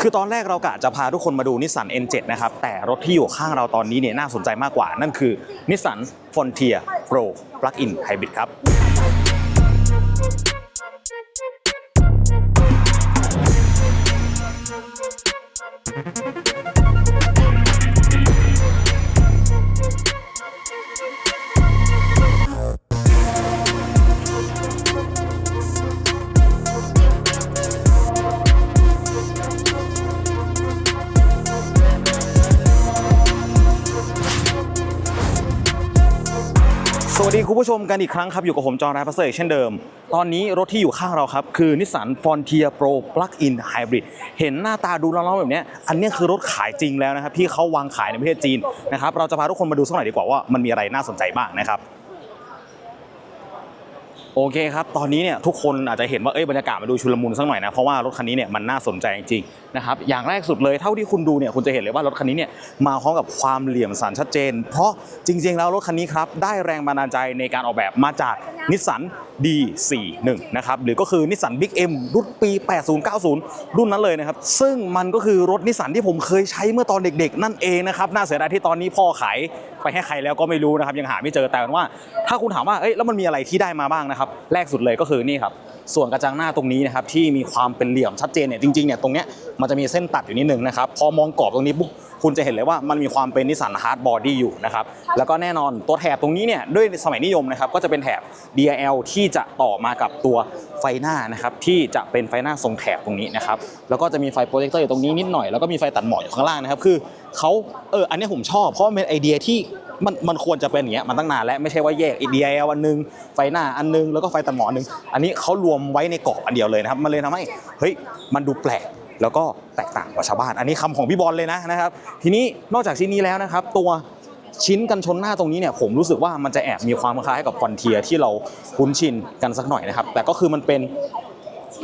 คือตอนแรกเรากะจะพาทุกคนมาดูนิสสัน N7 นะครับ แต่รถที่อยู่ข้างเราตอนนี้เนี่ยน่าสนใจมากกว่า นั่นคือนิสสัน Frontier Pro Plug-in Hybrid ครับ วัสดีคุณผู้ชมกันอีกครั้งครับ อยู่กับผมจอห์นรายพัสเซอร์เช่นเดิม ตอนนี้รถที่อยู่ข้างเราครับ คือนิสสัน Frontier Pro Plug-in Hybrid เห็นหน้าตาดูร้อนๆแบบนี้อันนี้คือรถขายจริงแล้วนะครับ ที่เขาวางขายในประเทศจีนนะครับเราจะพาทุกคนมาดูสักหน่อยดีกว่าว่ามันมีอะไรน่าสนใจบ้างนะครับโอเคครับ ตอนนี้เนี่ยทุกคนอาจจะเห็นว่าเอ้ยบรรยากาศมาดูชุลมุนสักหน่อยนะ เพราะว่ารถคันนี้เนี่ยมันน่าสนใจจริง นะครับอย่างแรกสุดเลยเท่าที่คุณดูเนี่ยคุณจะเห็นเลยว่ารถคันนี้เนี่ยมาพร้อมกับความเหลี่ยมสันชัดเจน เพราะจริงๆแล้วรถคันนี้ครับได้แรงบันดาลใจในการออกแบบมาจากนิสสัน D41 นะครับหรือก็คือนิสสัน Big M รุ่นปี 8090 รุ่นนั้นเลยนะครับซึ่งมันก็คือรถนิสสันที่ผมเคยใช้เมื่อตอนเด็กๆ นั่นเองนะครับน่าเสียดายที่ตอนนี้พ่อขายไปให้ใครแล้วก็ไม่รู้นะครับยังหาไม่เจอแต่ว่า ถ้าคุณถามว่าเอ้ยแล้วมันมีอะไรที่ได้มาบ้างนะครับแรกสุดเลยก็คือนี่ครับ ส่วนกระจังหน้าตรงนี้นะครับที่มีความเป็นเหลี่ยมชัดเจนเนี่ยจริงๆเนี่ยตรงเนี้ยมันจะมีเส้นตัดอยู่นิดนึงนะครับพอมองกรอบตรงนี้ปุ๊บคุณจะเห็นเลยว่ามันมีความเป็นนิสสันฮาร์ดบอดี้อยู่นะครับแล้วก็แน่นอนตัวแถบตรงนี้เนี่ยด้วยสมัยนิยมนะครับก็จะเป็นแถบ DIL ที่จะต่อมากับตัวไฟหน้านะครับที่จะเป็นไฟหน้าทรงแถบตรงนี้นะครับแล้วก็จะมีไฟโปรเจคเตอร์อยู่ตรงนี้นิดหน่อยแล้วก็มีไฟตัดหมอกอยู่ข้างล่างนะครับคือเขาเอออันนี้ผมชอบเพราะมันเป็นไอเดียที่ มันมันควรจะเป็นอย่างเงี้ยมันตั้งนานแล้วไม่ใช่ว่าแยก DIL อันนึงไฟหน้าอันนึงแล้วก็ไฟตัดหมอนนึง อันนี้เขารวมไว้ในกรอบอันเดียวเลยนะครับมันเลยทำให้เฮ้ยมันดูแปลกแล้วก็แตกต่างกว่าชาวบ้าน อันนี้คำของพี่บอลเลยนะนะครับ ทีนี้นอกจากชิ้นนี้แล้วนะครับ ตัวชิ้นกันชนหน้าตรงนี้เนี่ยผมรู้สึกว่ามันจะแอบมีความคล้ายกับฟอนเทียที่เราคุ้นชินกันสักหน่อยนะครับ แต่ก็คือมันเป็น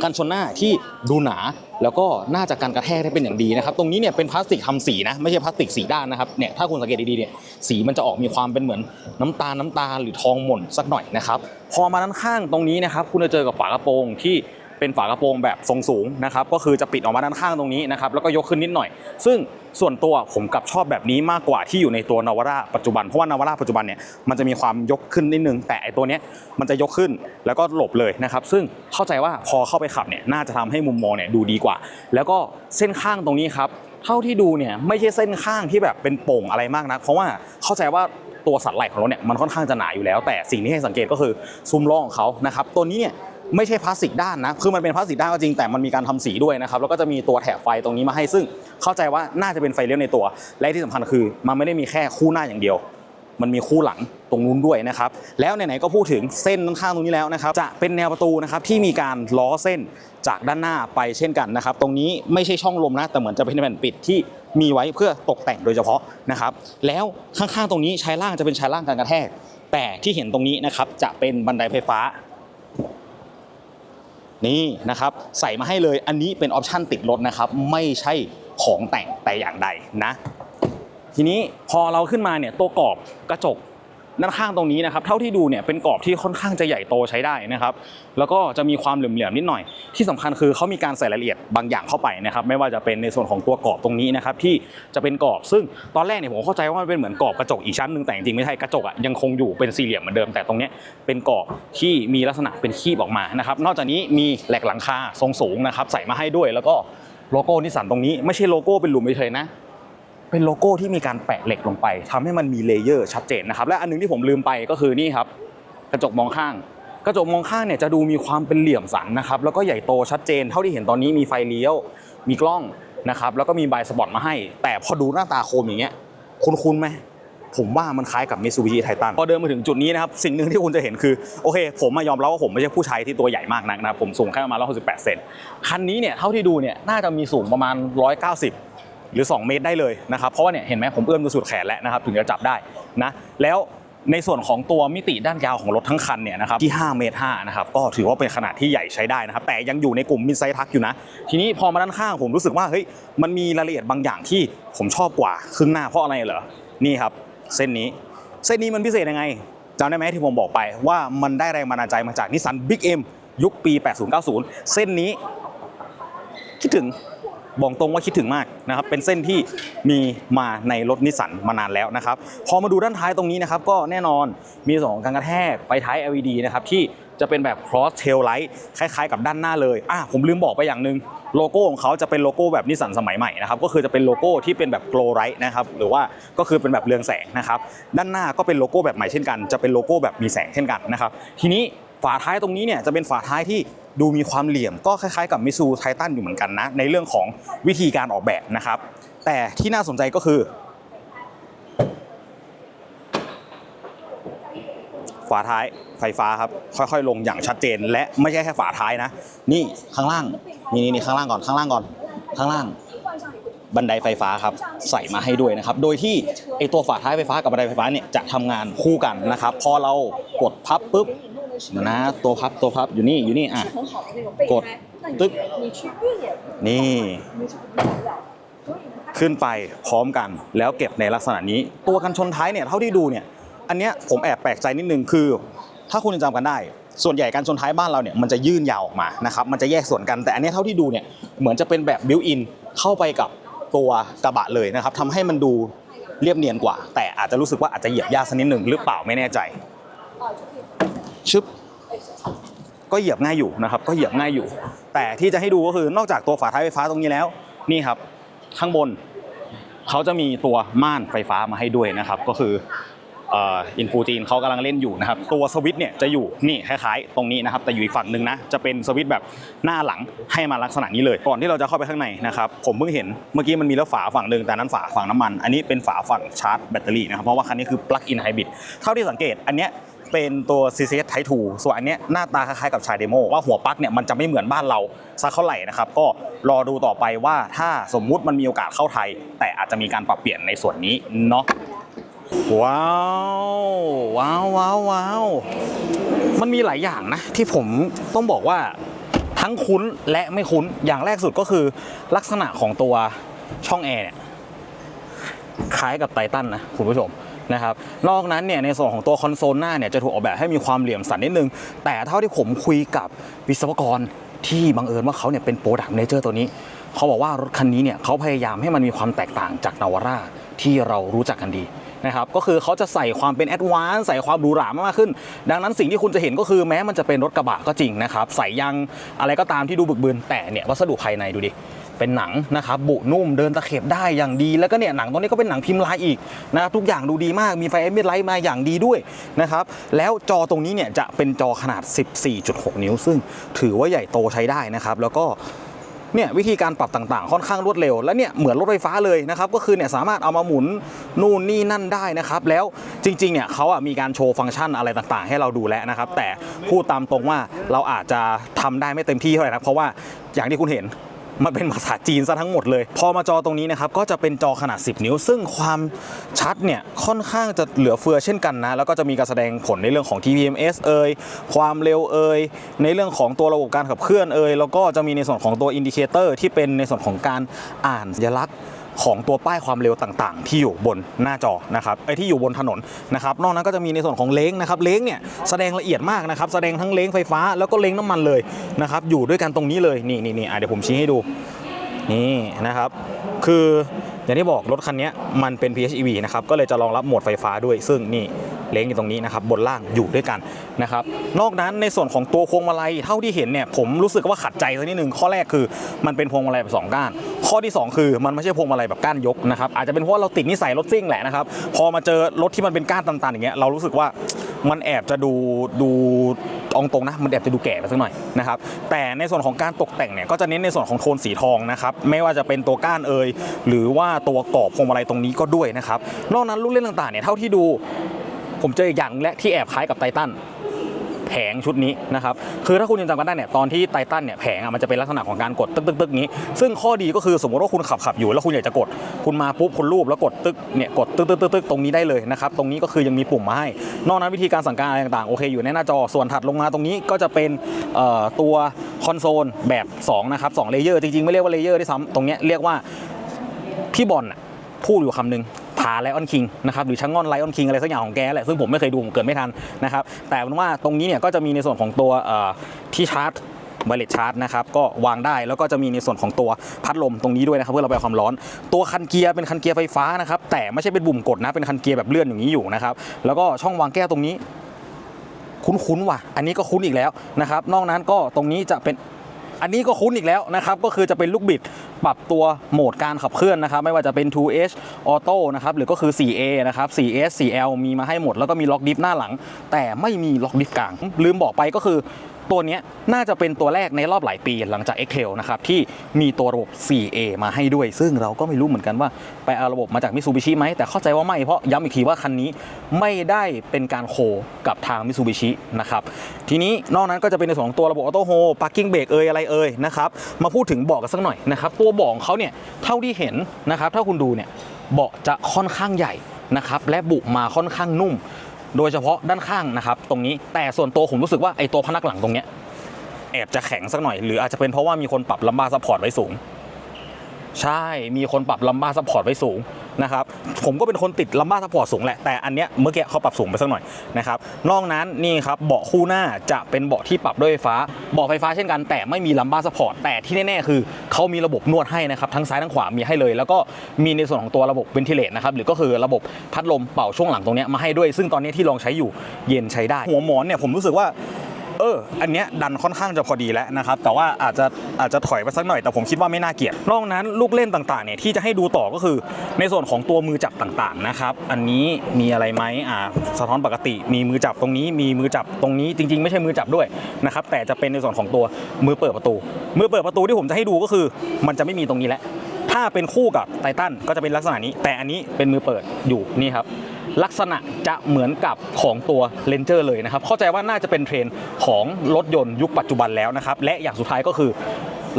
กันชนหน้าที่ดูหนาแล้วก็น่าจะกันกระแทกได้เป็นอย่างดีนะครับ ตรงนี้เนี่ยเป็นพลาสติกทำสีนะไม่ใช่พลาสติกสีด้านนะครับเนี่ยถ้าคุณสังเกตดีๆเนี่ยสีมันจะออกมีความเป็นเหมือนน้ำตาลน้ำตาลหรือทองหม่นสักหน่อยนะครับพอมาด้านข้างตรงนี้นะครับคุณจะเจอกับฝากระโปรงที่ เป็นฝากระโปรงแบบทรงสูงนะครับก็คือจะปิดออกมาด้านข้างตรงนี้นะครับแล้วก็ยกขึ้นนิดหน่อย ซึ่งส่วนตัวผมกับชอบแบบนี้มากกว่าที่อยู่ในตัวนาวาร่าปัจจุบันเพราะว่านาวาร่าปัจจุบันเนี่ยมันจะมีความยกขึ้นนิดนึง แต่ไอตัวเนี้ยมันจะยกขึ้นแล้วก็หลบเลยนะครับซึ่งเข้าใจว่าพอเข้าไปขับเนี่ยน่าจะทำให้มุมมองเนี่ยดูดีกว่า แล้วก็เส้นข้างตรงนี้ครับเท่าที่ดูเนี่ยไม่ใช่เส้นข้างที่แบบเป็นโป่งอะไรมากนะเพราะว่าเข้าใจว่าตัวสันไหล่ของรถเนี่ยมันค่อนข้างจะหนาอยู่แล้ว แต่สิ่งที่ให้สังเกตก็คือซุ้มล้อของเขานะครับตัวนี้เนี่ย ไม่ใช่พลาสติกด้านนะ คือมันเป็นพลาสติกด้านก็จริงแต่มันมีการทำสีด้วยนะครับ แล้วก็จะมีตัวแถบไฟตรงนี้มาให้ ซึ่งเข้าใจว่าน่าจะเป็นไฟเลี้ยวในตัว และที่สำคัญคือ มันไม่ได้มีแค่คู่หน้าอย่างเดียว มันมีคู่หลังตรงนู้นด้วยนะครับ แล้วไหนๆก็พูดถึงเส้นข้างตรงนี้แล้วนะครับ จะเป็นแนวประตูนะครับที่มีการล้อเส้นจากด้านหน้าไปเช่นกันนะครับ ตรงนี้ไม่ใช่ช่องลมนะ แต่เหมือนจะเป็นแผ่นปิดที่มีไว้เพื่อตกแต่งโดยเฉพาะนะครับ แล้วข้างๆตรงนี้ชายล่างจะเป็นชายล่างการกระแทก แต่ที่เห็นตรงนี้นะครับจะเป็นบันไดไฟฟ้า นี่นะครับใส่มาให้เลยอันนี้เป็นออปชั่นติดรถนะครับไม่ใช่ของแต่งแต่อย่างใดนะ ทีนี้พอเราขึ้นมาเนี่ยตัวกรอบกระจก ด้านข้างตรงนี้นะครับ เท่าที่ดูเนี่ยเป็นกรอบที่ค่อนข้างจะใหญ่โตใช้ได้นะครับ แล้วก็จะมีความเหลื่อมๆนิดหน่อย ที่สำคัญคือเขามีการใส่รายละเอียดบางอย่างเข้าไปนะครับ ไม่ว่าจะเป็นในส่วนของตัวกรอบตรงนี้นะครับที่จะเป็นกรอบซึ่งตอนแรกเนี่ยผมเข้าใจว่ามันเป็นเหมือนกรอบกระจกอีกชั้นหนึ่งแต่จริงๆไม่ใช่กระจกอะยังคงอยู่เป็นสี่เหลี่ยมเหมือนเดิมแต่ตรงนี้เป็นกรอบที่มีลักษณะเป็นคีบออกมานะครับ นอกจากนี้มีแหลกหลังคาทรงสูงนะครับใส่มาให้ด้วยแล้วก็โลโก้นิสสันตรงนี้ไม่ใช่โลโก้เป็นหลุมเฉยๆนะ เป็นโลโก้ที่มีการแปะเหล็กลงไปทำให้มันมีเลเยอร์ชัดเจนนะครับและอันหนึงที่ผมลืมไปก็คือนี่ครับกระจกมองข้าง กระจกมองข้างเนี่ยจะดูมีความเป็นเหลี่ยมสันนะครับแล้วก็ใหญ่โตชัดเจน เท่าที่เห็นตอนนี้มีไฟเลี้ยว มีกล้องนะครับแล้วก็มีบายสปอตมาให้ แต่พอดูหน้าตาโคมอย่างเงี้ยคุ้นๆไหมผมว่ามันคล้ายกับ Mitsubishi Titan พอเดินมาถึงจุดนี้นะครับ สิ่งหนึ่งที่คุณจะเห็นคือ โอเค ผมมายอมรับว่าผมไม่ใช่ผู้ใชายที่ตัวใหญ่มากนักนะครับ ผมสูงแค่ประมาณ168เซนคันนี้เนี่ยเท่าที่ดูเนี่ยน่าจะมีสูงประมาณ 190 หรือ 2 เมตรได้เลยนะครับเพราะว่าเนี่ยเห็นไหมผมเอื้อมดูสุดแขนแล้วนะครับถึงจะจับได้นะแล้วในส่วนของตัวมิติด้านยาวของรถทั้งคันเนี่ยนะครับที่ 5 เมตร5นะครับก็ถือว่าเป็นขนาดที่ใหญ่ใช้ได้นะครับแต่ยังอยู่ในกลุ่มมิดไซส์ทักอยู่นะ ทีนี้พอมาด้านข้างผมรู้สึกว่าเฮ้ยมันมีรายละเอียดบางอย่างที่ผมชอบกว่าครึ่งหน้าเพราะอะไรเหรอนี่ครับ เส้นนี้ เส้นนี้มันพิเศษยังไงจำได้ไหมที่ผมบอกไปว่ามันได้แรงบันดาลใจมาจากนิสสันบิ๊กเอ็มยุคปี 8090 เส้นนี้ คิดถึง บอกตรงว่าคิดถึงมากนะครับ เป็นเส้นที่มีมาในรถนิสสันมานานแล้วนะครับ พอมาดูด้านท้ายตรงนี้นะครับ ก็แน่นอนมีสองการกระแทกไฟท้าย LED นะครับที่จะเป็นแบบ cross tail light คล้ายๆ กับด้านหน้าเลย อะผมลืมบอกไปอย่างหนึ่งโลโก้ของเขาจะเป็นโลโก้แบบนิสสันสมัยใหม่นะครับ ก็คือจะเป็นโลโก้ที่เป็นแบบ glow light นะครับ หรือว่าก็คือเป็นแบบเรืองแสงนะครับ ด้านหน้าก็เป็นโลโก้แบบใหม่เช่นกัน จะเป็นโลโก้แบบมีแสงเช่นกันนะครับ ทีนี้ ฝาท้ายตรงนี้เนี่ยจะเป็นฝาท้ายที่ดูมีความเหลี่ยม ก็คล้ายๆกับมิซูไททันอยู่เหมือนกันนะ ในเรื่องของวิธีการออกแบบนะครับ แต่ที่น่าสนใจก็คือ ฝาท้ายไฟฟ้าครับ ค่อยๆ ลงอย่างชัดเจน และไม่ใช่แค่ฝาท้ายนะ นี่ข้างล่างนี่นี่นี่ข้างล่างก่อนข้างล่างก่อนข้างล่างบันไดไฟฟ้าครับใส่มาให้ด้วยนะครับ โดยที่ไอตัวฝาท้ายไฟฟ้ากับบันไดไฟฟ้าเนี่ยจะทำงานคู่กันนะครับ พอเรากดพับปุ๊บ นะนะตัวพับตัวพับอยู่นี่อยู่นี่อะ กดตึ๊กนี่ ขึ้นไปพร้อมกันแล้วเก็บในลักษณะนี้ ตัวกันชนท้ายเนี่ยเท่าที่ดูเนี่ยอันเนี้ยผมแอบแปลกใจนิดนึงคือ ถ้าคุณจำกันได้ ส่วนใหญ่การชนท้ายบ้านเราเนี่ยมันจะยื่นยาวออกมานะครับมันจะแยกส่วนกันแต่อันนี้เท่าที่ดูเนี่ยเหมือนจะเป็นแบบบิวอินเข้าไปกับตัวกระบะเลยนะครับทำให้มันดูเรียบเนียนกว่า แต่อาจจะรู้สึกว่าอาจจะเหยียบยากสักนิดหนึ่งหรือเปล่าไม่แน่ใจ ชึบก็เหยียบง่ายอยู่นะครับ ก็เหยียบง่ายอยู่ แต่ที่จะให้ดูก็คือนอกจากตัวฝาท้ายไฟฟ้าตรงนี้แล้ว นี่ครับ ข้างบนเขาจะมีตัวม่านไฟฟ้ามาให้ด้วยนะครับ ก็คืออินฟูจีนเขากำลังเล่นอยู่นะครับ ตัวสวิตช์เนี่ยจะอยู่นี่คล้ายๆ ตรงนี้นะครับ แต่อยู่อีกฝั่งหนึ่งนะ จะเป็นสวิตช์แบบหน้าหลังให้มาลักษณะนี้เลย ก่อนที่เราจะเข้าไปข้างในนะครับ ผมเพิ่งเห็นเมื่อกี้มันมีแล้วฝาฝั่งหนึ่งแต่นั้นฝาฝั่งน้ำมัน อันนี้เป็นฝาฝั่งชาร์จแบตเตอรี่นะครับ เพราะว่าคันนี้คือ plug in hybrid เท่าที่สังเกตอันเนี้ย เป็นตัว CCS Type 2ส่วนอันเนี้ยหน้าตาคล้ายๆกับชายเดโมว่าหัวปลั๊กเนี่ยมันจะไม่เหมือนบ้านเราสักเท่าไหร่นะครับก็รอดูต่อไปว่าถ้าสมมุติมันมีโอกาสเข้าไทย แต่อาจจะมีการปรับเปลี่ยนในส่วนนี้เนาะว้าวว้าวว้าวว้าวมันมีหลายอย่างนะ ที่ผมต้องบอกว่าทั้งคุ้นและไม่คุ้นอย่างแรกสุดก็คือลักษณะของตัวช่องแอร์เนี่ยคล้ายกับไททันนะคุณผู้ชม นะครับนอกนั้นเนี่ยในส่วนของตัวคอนโซลหน้าเนี่ยจะถูกออกแบบให้มีความเหลี่ยมสันนิดนึง แต่เท่าที่ผมคุยกับวิศวกรที่บังเอิญว่าเขาเนี่ยเป็นโปรดักต์เนเจอร์ตัวนี้ เขาบอกว่ารถคันนี้เนี่ยเขาพยายามให้มันมีความแตกต่างจากนาวาร่าที่เรารู้จักกันดีนะครับก็คือเขาจะใส่ความเป็นแอดวานซ์ใส่ความหรูหรามากขึ้น ดังนั้นสิ่งที่คุณจะเห็นก็คือแม้มันจะเป็นรถกระบะก็จริงนะครับ ใส่ยางอะไรก็ตามที่ดูบึกบืนแต่เนี่ยวัสดุภายในดูดิ เป็นหนังนะครับบุนุ่มเดินตะเข็บได้อย่างดีแล้วก็เนี่ยหนังตรงนี้ก็เป็นหนังพิมพ์ลายอีกนะครับทุกอย่างดูดีมากมีไฟเอมไลท์มาอย่างดีด้วยนะครับแล้วจอตรงนี้เนี่ยจะเป็นจอขนาด 14.6 นิ้ว ซึ่งถือว่าใหญ่โตใช้ได้นะครับ แล้วก็เนี่ยวิธีการปรับต่างๆ ค่อนข้างรวดเร็ว และเนี่ยเหมือนรถไฟฟ้าเลยนะครับก็คือเนี่ยสามารถเอามาหมุนนู่นนี่นั่นได้นะครับ แล้วจริงๆเนี่ยเขาอะมีการโชว์ฟังก์ชันอะไรต่างๆ ให้เราดูแล้วนะครับ แต่พูดตามตรงว่าเราอาจจะทำได้ไม่เต็มที่เท่าไหร่นะเพราะว่าอย่างที่คุณเห็น มันเป็นภาษาจีนซะทั้งหมดเลย พอมาจอตรงนี้นะครับ ก็จะเป็นจอขนาด 10 นิ้ว ซึ่งความชัดเนี่ย ค่อนข้างจะเหลือเฟือเช่นกันนะ แล้วก็จะมีการแสดงผลในเรื่องของ TPMS เอ่ยความเร็วเอ่ยในเรื่องของตัวระบบการขับเคลื่อนเอ่ยแล้วก็จะมีในส่วนของตัวอินดิเคเตอร์ที่เป็นในส่วนของการอ่านสัญลักษณ์ ของตัวป้ายความเร็วต่างๆ ที่อยู่บนหน้าจอนะครับไอ้ที่อยู่บนถนนนะครับนอกนั้นก็จะมีในส่วนของเล้งนะครับเล้งเนี่ยแสดงละเอียดมากนะครับแสดงทั้งเล้งไฟฟ้าแล้วก็เล้งน้ำมันเลยนะครับอยู่ด้วยกันตรงนี้เลยนี่นี่นี่เดี๋ยวผมชี้ให้ดูนี่นะครับคืออย่างที่บอกรถคันนี้มันเป็น PHEV นะครับก็เลยจะรองรับโหมดไฟฟ้าด้วย ซึ่งนี่เล้งอยู่ตรงนี้นะครับบนล่างอยู่ด้วยกันนะครับนอกนั้นในส่วนของตัวพวงมาลัยเท่าที่เห็นเนี่ยผมรู้สึกว่าขัดใจสักนิดนึงข้อแรกคือมันเป็นพวงมาลัยแบบสองก้าน ข้อที่ 2 คือมันไม่ใช่พวงมาลัยแบบก้านยกนะครับอาจจะเป็นเพราะว่าเราติดนิสัยรถซิ่งแหละนะครับพอมาเจอรถที่มันเป็นก้านตันๆอย่างเงี้ยเรารู้สึกว่ามันแอบจะดูดูองตรงนะมันแอบจะดูแก่ไปสักหน่อยนะครับแต่ในส่วนของการตกแต่งเนี่ยก็จะเน้นในส่วนของโทนสีทองนะครับไม่ว่าจะเป็นตัวก้านเอยหรือว่าตัวกรอบพวงมาลัยตรงนี้ก็ด้วยนะครับนอกนั้นลูกเล่นต่างๆเนี่ยเท่าที่ดู ผมเจออีกอย่างหนึ่งและที่แอบคล้ายกับไททัน แผงชุดนี้นะครับคือถ้าคุณยังจำกันได้เนี่ยตอนที่ไททันเนี่ยแผงอะมันจะเป็นลักษณะของการกดตึกตึกตึ๊กนี้ ซึ่งข้อดีก็คือสมมติว่าคุณขับขับอยู่แล้วคุณอยากจะกด คุณมาปุ๊บคุณรูปแล้วกดตึกเนี่ยกดตึกตึกตึกตึกตรงนี้ได้เลยนะครับตรงนี้ก็คือยังมีปุ่มมาให้ นอกนั้นวิธีการสั่งการอะไรต่างๆโอเคอยู่ในหน้าจอส่วนถัดลงมาตรงนี้ก็จะเป็นตัวคอนโซลแบบ2นะครับ2เลเยอร์จริงๆไม่เรียกว่าเลเยอร์ที่ซ้ำตรงเนี้ยเรียกว่าพี่บอลน่ะ พูดอยู่คำหนึ่งผาไลออนคิงนะครับหรือชังงอนไลออนคิงอะไรสักอย่างของแกแหละซึ่งผมไม่เคยดูผมเกิดไม่ทันนะครับแต่ว่าตรงนี้เนี่ยก็จะมีในส่วนของตัวที่ชาร์จไวเลสชาร์จนะครับก็วางได้แล้วก็จะมีในส่วนของตัวพัดลมตรงนี้ด้วยนะครับเพื่อระบายความร้อน ตัวคันเกียร์เป็นคันเกียร์ไฟฟ้านะครับแต่ไม่ใช่เป็นบุ่มกดนะเป็นคันเกียร์แบบเลื่อนอย่างนี้อยู่นะครับแล้วก็ช่องวางแก้วตรงนี้คุ้นๆว่ะ อันนี้ก็คุ้นอีกแล้วนะครับ นอกนั้นก็ตรงนี้จะเป็น อันนี้ก็คุ้นอีกแล้วนะครับก็คือจะเป็นลูกบิดปรับตัวโหมดการขับเคลื่อนนะครับไม่ว่าจะเป็น 2H Auto นะครับหรือก็คือ 4A นะครับ 4S 4L มีมาให้หมดแล้วก็มีล็อกดิฟหน้าหลัง แต่ไม่มีล็อกดิฟกลาง ลืมบอกไปก็คือ ตัวนี้น่าจะเป็นตัวแรกในรอบหลายปีหลังจาก e x c e l นะครับที่มีตัวระบบ 4A มาให้ด้วย ซึ่งเราก็ไม่รู้เหมือนกันว่า ไปเอาระบบมาจากมิ t ูบิชิไหม แต่เข้าใจว่าไม่ เพราะย้ำอีกทีว่าคันนี้ไม่ได้เป็นการโคกับทางมิ t ูบิชินะครับทีนี้นอกนั้นก็จะเป็นในส่วนของตัวระบบออโต้โฮปาร์กิ้งเบรกเอยอะไรเอยนะครับมาพูดถึงเบาะกันสักหน่อยนะครับตัวเบาะของเขาเนี่ยเท่าที่เห็นนะครับถ้าคุณดูเนี่ยเบาะจะค่อนข้างใหญ่นะครับและบุมาค่อนข้างนุ่ม โดยเฉพาะด้านข้างนะครับตรงนี้แต่ส่วนตัวผมรู้สึกว่าไอตัวพนักหลังตรงเนี้ยแอบจะแข็งสักหน่อยหรืออาจจะเป็นเพราะว่ามีคนปรับลัมบาร์ซัพพอร์ตไว้สูง ใช่มีคนปรับลัมบ้าซัพพอร์ตไว้สูงนะครับผมก็เป็นคนติดลัมบ้าซัพพอร์ตสูงแหละแต่อันเนี้ยเมื่อกี้เขาปรับสูงไปสักหน่อยนะครับนอกนั้นนี่ครับเบาะคู่หน้าจะเป็นเบาะที่ปรับด้วยไฟฟ้าเบาะไฟฟ้าเช่นกัน แต่ไม่มีลัมบ้าซัพพอร์ตแต่ที่แน่ๆคือเขามีระบบนวดให้นะครับทั้งซ้ายทั้งขวามีให้เลย แล้วก็มีในส่วนของตัวระบบเวนทิเลตนะครับหรือก็คือระบบพัดลมเป่าช่วงหลังตรงเนี้ยมาให้ด้วย ซึ่งตอนนี้ที่ลองใช้อยู่เย็นใช้ได้ หัวหมอนเนี่ยผมรู้สึกว่า เออ อันเนี้ยดันค่อนข้างจะพอดีแล้วนะครับ แต่ว่าอาจจะอาจจะถอยไปสักหน่อย แต่ผมคิดว่าไม่น่าเกลียด นอกนั้นลูกเล่นต่างๆเนี่ยที่จะให้ดูต่อก็คือในส่วนของตัวมือจับต่างๆนะครับ อันนี้มีอะไรไหมอ่าสะท้อนปกติ มีมือจับตรงนี้ มีมือจับตรงนี้ จริง ๆ ไม่ใช่มือจับด้วยนะครับ แต่จะเป็นในส่วนของตัวมือเปิดประตู มือเปิดประตูที่ผมจะให้ดูก็คือ มันจะไม่มีตรงนี้แล้ว ถ้าเป็นคู่กับไททันก็จะเป็นลักษณะนี้ แต่อันนี้เป็นมือเปิดอยู่นี่ครับ ลักษณะจะเหมือนกับของตัวเลนเจอร์เลยนะครับ เข้าใจว่าน่าจะเป็นเทรนของรถยนต์ยุคปัจจุบันแล้วนะครับ และอย่างสุดท้ายก็คือ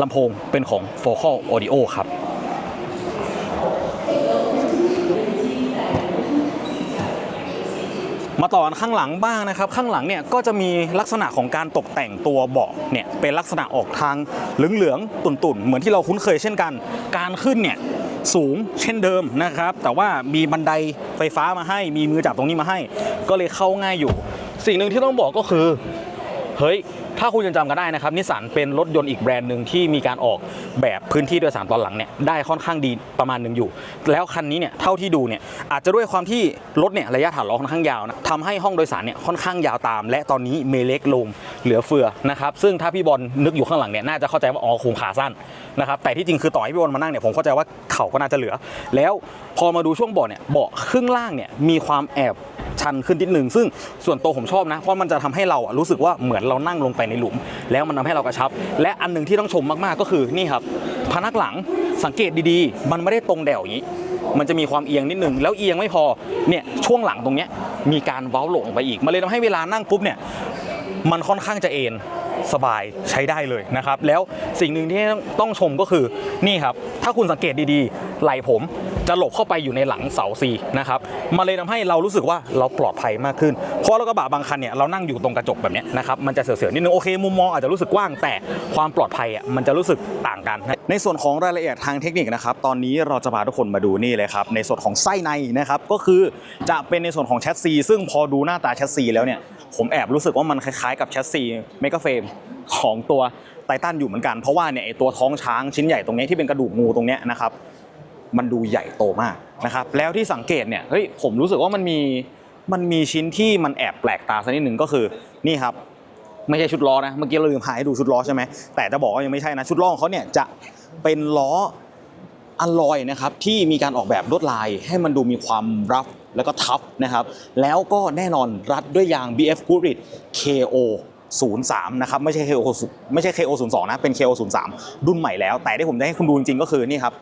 ลำโพงเป็นของ Focal Audio ครับมาต่อกันข้างหลังบ้างนะครับ ข้างหลังเนี่ยก็จะมีลักษณะของการตกแต่งตัวเบาะเนี่ยเป็นลักษณะออกทางเหลืองๆตุ่นๆ เหมือนที่เราคุ้นเคยเช่นกัน การขึ้นเนี่ย สูงเช่นเดิมนะครับ แต่ว่ามีบันไดไฟฟ้ามาให้ มีมือจับตรงนี้มาให้ ก็เลยเข้าง่ายอยู่ สิ่งหนึ่งที่ต้องบอกก็คือ เฮ้ย ถ้าคุณยังจำกันได้นะครับนิสสันเป็นรถยนต์อีกแบรนด์หนึ่งที่มีการออกแบบพื้นที่โดยสารตอนหลังเนี่ยได้ค่อนข้างดีประมาณหนึ่งอยู่ แล้วคันนี้เนี่ยเท่าที่ดูเนี่ยอาจจะด้วยความที่รถเนี่ยระยะฐานล้อค่อนข้างยาวนะทำให้ห้องโดยสารเนี่ยค่อนข้างยาวตาม และตอนนี้เมเล็กลงเหลือเฟือนะครับซึ่งถ้าพี่บอลนึกอยู่ข้างหลังเนี่ยน่าจะเข้าใจว่าอ๋อคงขาสั้นนะครับแต่ที่จริงคือต่อให้พี่บอลมานั่งเนี่ยผมเข้าใจว่าเข่าก็น่าจะเหลือ แล้วพอมาดูช่วงเบาะเนี่ยเบาะครึ่งล่างเนี่ยมีความแอบ ชันขึ้นนิดนึงซึ่งส่วนตัวผมชอบนะเพราะมันจะทำให้เราอะรู้สึกว่าเหมือนเรานั่งลงไปในหลุม แล้วมันทำให้เรากระชับ และอันหนึ่งที่ต้องชมมากๆก็คือนี่ครับพนักหลังสังเกตดีๆ มันไม่ได้ตรงแดวอย่างนี้ มันจะมีความเอียงนิดนึง แล้วเอียงไม่พอเนี่ยช่วงหลังตรงเนี้ยมีการเว้าหลงไปอีก มันเลยทำให้เวลานั่งปุ๊บเนี่ยมันค่อนข้างจะเอ็น สบายใช้ได้เลยนะครับ แล้วสิ่งหนึ่งที่ต้องชมก็คือนี่ครับ ถ้าคุณสังเกตดีๆ ไหล่ผมจะหลบเข้าไปอยู่ในหลังเสาซีนะครับมันเลยทำให้เรารู้สึกว่าเราปลอดภัยมากขึ้น เพราะรถกระบะบางคันเนี่ยเรานั่งอยู่ตรงกระจกแบบนี้นะครับมันจะเสียวๆนิดนึงโอเคมุมมองอาจจะรู้สึกกว้างแต่ความปลอดภัยอะมันจะรู้สึกต่างกัน ในส่วนของรายละเอียดทางเทคนิคนะครับตอนนี้เราจะพาทุกคนมาดูนี่เลยครับในส่วนของไส้ในนะครับก็คือจะเป็นในส่วนของแชสซีซึ่งพอดูหน้าตาแชสซีแล้วเนี่ยผมแอบรู้สึกว่ามันคล้ายๆกับแชสซีเมกะเฟรมของตัวไททันอยู่เหมือนกัน เพราะว่าเนี่ยไอตัวท้องช้างชิ้นใหญ่ตรงนี้ที่เป็นกระดูกงูตรงนี้นะครับมันดูใหญ่โตมากนะครับแล้วที่สังเกตเนี่ยเฮ้ยผมรู้สึกว่ามันมีมันมีชิ้นที่มันแอบแปลกตาสักนิดหนึ่งก็คือนี่ครับไม่ใช่ชุดล้อนะเมื่อกี้เราลืมหายให้ดูชุดล้อใช่ไหมแต่จะบอกว่ายังไม่ใช่นะชุดล้อของเขาเนี่ยจะเป็นล้ออัลลอยนะครับที่มีการออกแบบลวดลายให้มันดูมีความรัฟแล้วก็ทัฟนะครับแล้วก็แน่นอนรัดด้วยยาง BF Goodrich KO 03นะครับไม่ใช่ KO ไม่ใช่ KO 02นะเป็น KO 03รุ่นใหม่แล้ว แต่ที่ผมจะให้คุณดูจริงๆก็คือนี่ครับ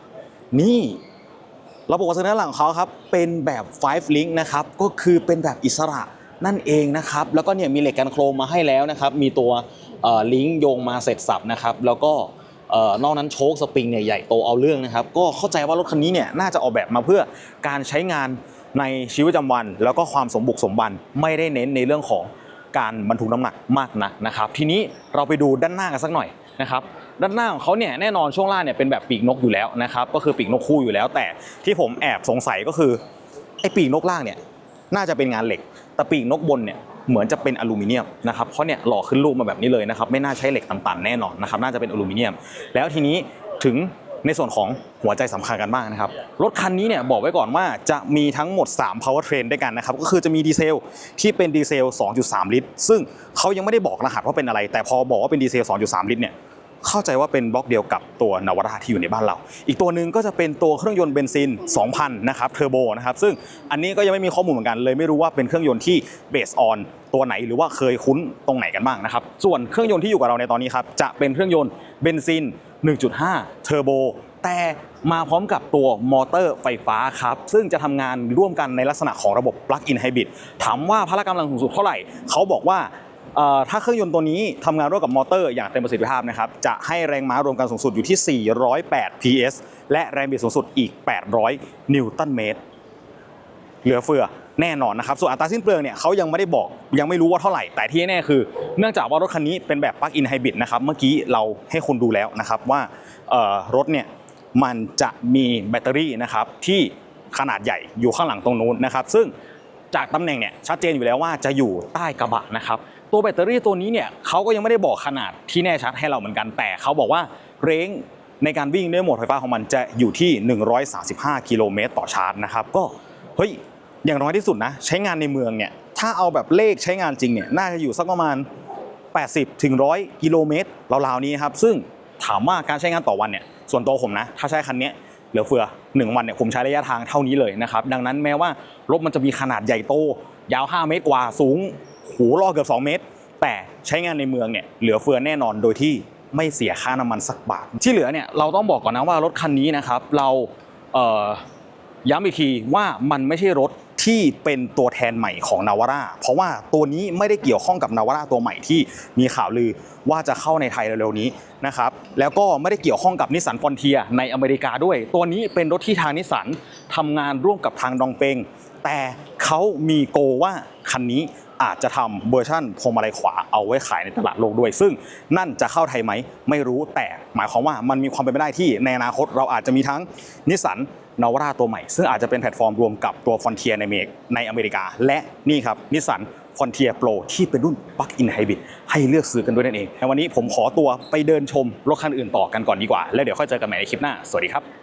นี่ระบบคอนเทนเนอร์หลังของเขาครับเป็นแบบ 5 link นะครับก็คือเป็นแบบอิสระนั่นเองนะครับแล้วก็เนี่ยมีเหล็กกันโครมมาให้แล้วนะครับมีตัวลิงก์โยงมาเสร็จสับนะครับแล้วก็นอกนั้นโชคสปริงเนี่ยใหญ่โตเอาเรื่องนะครับก็เข้าใจว่ารถคันนี้เนี่ยน่าจะออกแบบมาเพื่อการใช้งานในชีวิตประจำวัน แล้วก็ความสมบุกสมบันไม่ได้เน้นในเรื่องของ การบรรทุกน้ำหนักมากนักนะครับ ทีนี้เราไปดูด้านหน้ากันสักหน่อยนะครับด้านหน้าของเขาเนี่ยแน่นอนช่วงล่างเนี่ยเป็นแบบปีกนกอยู่แล้วนะครับก็คือปีกนกคู่อยู่แล้ว แต่ที่ผมแอบสงสัยก็คือไอ้ปีกนกล่างเนี่ยน่าจะเป็นงานเหล็ก แต่ปีกนกบนเนี่ยเหมือนจะเป็นอลูมิเนียมนะครับเพราะเนี่ยหล่อขึ้นรูปมาแบบนี้เลยนะครับไม่น่าใช้เหล็กต่ำๆแน่นอนนะครับน่าจะเป็นอลูมิเนียม แล้วทีนี้ถึง ในส่วนของหัวใจสำคัญกันบ้างนะครับ รถคันนี้เนี่ยบอกไว้ก่อนว่าจะมีทั้งหมด 3 power train ด้วยกันนะครับ ก็คือจะมีดีเซลที่เป็นดีเซล 2.3 ลิตร ซึ่งเขายังไม่ได้บอกรหัสว่าเป็นอะไร แต่พอบอกว่าเป็นดีเซล 2.3 ลิตรเนี่ยเข้าใจว่าเป็นบล็อกเดียวกับตัวนวราที่อยู่ในบ้านเรา อีกตัวหนึ่งก็จะเป็นตัวเครื่องยนต์เบนซิน 2,000 นะครับเทอร์โบนะครับ ซึ่งอันนี้ก็ยังไม่มีข้อมูลเหมือนกันเลย ไม่รู้ว่าเป็นเครื่องยนต์ที่เบสออนตัวไหนหรือว่าเคยคุ้นตรงไหนกันบ้างนะครับ ส่วนเครื่องยนต์ที่อยู่กับเราในตอนนี้ครับจะเป็นเครื่องยนต์เบนซิน 1.5 เทอร์โบ แต่มาพร้อมกับตัวมอเตอร์ไฟฟ้าครับ ซึ่งจะทำงานร่วมกันในลักษณะของระบบ Plug-in Hybrid ถามว่าพละกำลังสูงสุดเท่าไหร่ เขาบอกว่าถ้าเครื่องยนต์ตัวนี้ทำงานร่วมกับมอเตอร์อย่างเต็มประสิทธิภาพนะครับ จะให้แรงม้ารวมกันสูงสุดอยู่ที่ 408 PS และแรงบิดสูงสุดอีก 800 นิวตันเมตร เหลือเฟือ แน่นอนนะครับส่วนอัตราสิ้นเปลืองเนี่ยเขายังไม่ได้บอกยังไม่รู้ว่าเท่าไหร่แต่ที่แน่คือ เนื่องจากว่ารถคันนี้เป็นแบบปลั๊กอินไฮบริดนะครับเมื่อกี้เราให้คนดูแล้วนะครับว่ารถเนี่ยมันจะมีแบตเตอรี่นะครับที่ขนาดใหญ่อยู่ข้างหลังตรงนู้นนะครับ ซึ่งจากตำแหน่งเนี่ยชัดเจนอยู่แล้วว่าจะอยู่ใต้กระบะนะครับตัวแบตเตอรี่ตัวนี้เนี่ยเขาก็ยังไม่ได้บอกขนาดที่แน่ชัดให้เราเหมือนกัน แต่เขาบอกว่าเร้งในการวิ่งด้วยโหมดไฟฟ้าของมันจะอยู่ที่ 135 กิโลเมตรต่อชาร์จนะครับก็เฮ้ย อย่างน้อยที่สุดนะใช้งานในเมืองเนี่ยถ้าเอาแบบเลขใช้งานจริงเนี่ยน่าจะอยู่สักประมาณ 80ถึง100 กิโลเมตรราวๆนี้ครับซึ่งถามว่าการใช้งานต่อวันเนี่ยส่วนตัวผมนะถ้าใช้คันนี้เหลือเฟือ 1 วันเนี่ยผมใช้ระยะทางเท่านี้เลยนะครับดังนั้นแม้ว่ารถมันจะมีขนาดใหญ่โต ยาว 5 เมตรกว่าสูงหูล่อเกือบ 2 เมตร แต่ใช้งานในเมืองเนี่ยเหลือเฟือแน่นอนโดยที่ไม่เสียค่าน้ำมันสักบาท ที่เหลือเนี่ยเราต้องบอกก่อนนะว่ารถคันนี้นะครับเราเย้ำอีกทีว่ามันไม่ใช่รถ ที่เป็นตัวแทนใหม่ของนาวาร่าเพราะว่าตัวนี้ไม่ได้เกี่ยวข้องกับนาวาร่าตัวใหม่ที่มีข่าวลือว่าจะเข้าในไทยเร็วๆนี้นะครับแล้วก็ไม่ได้เกี่ยวข้องกับนิสสันฟอนเทียในอเมริกาด้วย ตัวนี้เป็นรถที่ทางนิสสันทำงานร่วมกับทางดองเปงแต่เขามีโกว่าคันนี้อาจจะทำเวอร์ชั่นพวงมาลัยขวาเอาไว้ขายในตลาดโลกด้วย ซึ่งนั่นจะเข้าไทยไหมไม่รู้แต่หมายความว่ามันมีความเป็นไปได้ที่ในอนาคตเราอาจจะมีทั้งนิสสัน นวราตัวใหม่ ซึ่งอาจจะเป็นแพลตฟอร์มรวมกับตัวฟอนเทียในเมกในอเมริกา และนี่ครับนิสสันฟอนเทียโปรที่เป็นรุ่นปลั๊กอินไฮบริดให้เลือกซื้อกันด้วยนั่นเองในวันนี้ผมขอตัวไปเดินชมรถคันอื่นต่อกันก่อนดีกว่า แล้วเดี๋ยวค่อยเจอกันใหม่ในคลิปหน้า สวัสดีครับ